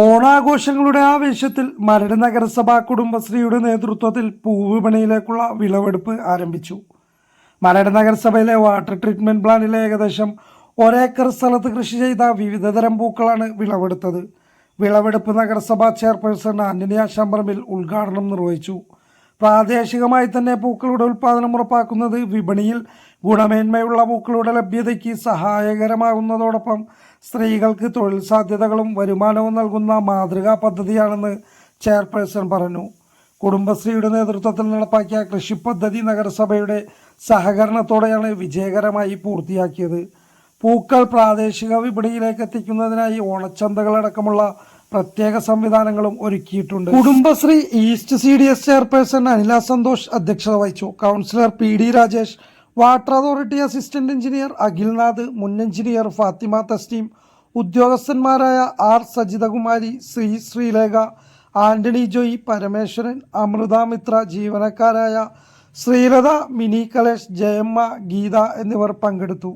ഓണാഘോഷങ്ങളുടെ ആവേശത്തിൽ മരട് നഗരസഭ കുടുംബശ്രീയുടെ നേതൃത്വത്തിൽ പൂവിപണിയിലേക്കുള്ള വിളവെടുപ്പ് ആരംഭിച്ചു. മരട് നഗരസഭയിലെ വാട്ടർ ട്രീറ്റ്മെന്റ് പ്ലാന്റിലെ ഏകദേശം ഒരേക്കർ സ്ഥലത്ത് കൃഷി ചെയ്ത വിവിധതരം പൂക്കളാണ് വിളവെടുത്തത്. വിളവെടുപ്പ് നഗരസഭാ ചെയർപേഴ്സൺ ആന്റണി ആശാമ്പറമ്പിൽ ഉദ്ഘാടനം നിർവഹിച്ചു. പ്രാദേശികമായി തന്നെ പൂക്കളുടെ ഉൽപ്പാദനം ഉറപ്പാക്കുന്നത് വിപണിയിൽ ഗുണമേന്മയുള്ള പൂക്കളുടെ ലഭ്യതയ്ക്ക് സഹായകരമാകുന്നതോടൊപ്പം സ്ത്രീകൾക്ക് തൊഴിൽ സാധ്യതകളും വരുമാനവും നൽകുന്ന മാതൃകാ പദ്ധതിയാണെന്ന് ചെയർപേഴ്സൺ പറഞ്ഞു. കുടുംബശ്രീയുടെ നേതൃത്വത്തിൽ നടപ്പാക്കിയ കൃഷി പദ്ധതി നഗരസഭയുടെ സഹകരണത്തോടെയാണ് വിജയകരമായി പൂർത്തിയാക്കിയത്. പൂക്കൾ പ്രാദേശിക വിപണിയിലേക്ക് എത്തിക്കുന്നതിനായി ഓണച്ചന്തകളടക്കമുള്ള പ്രത്യേക സംവിധാനങ്ങളും ഒരുക്കിയിട്ടുണ്ട്. Kudumbashree east C D S chairperson Anila Santhosh അധ്യക്ഷത വഹിച്ചു. Councillor P D Rajesh water authority assistant engineer Akhilnath മുൻ എഞ്ചിനീയർ ഫാത്തിമ തസ്റ്റീം ഉദ്യോഗസ്ഥന്മാരായ ആർ സജിതകുമാരി ശ്രീ ശ്രീലേഖ ആന്റണി ജോയി പരമേശ്വരൻ അമൃത മിത്ര ജീവനക്കാരായ ശ്രീലത മിനി കലേഷ് ജയമ്മ ഗീത എന്നിവർ പങ്കെടുത്തു.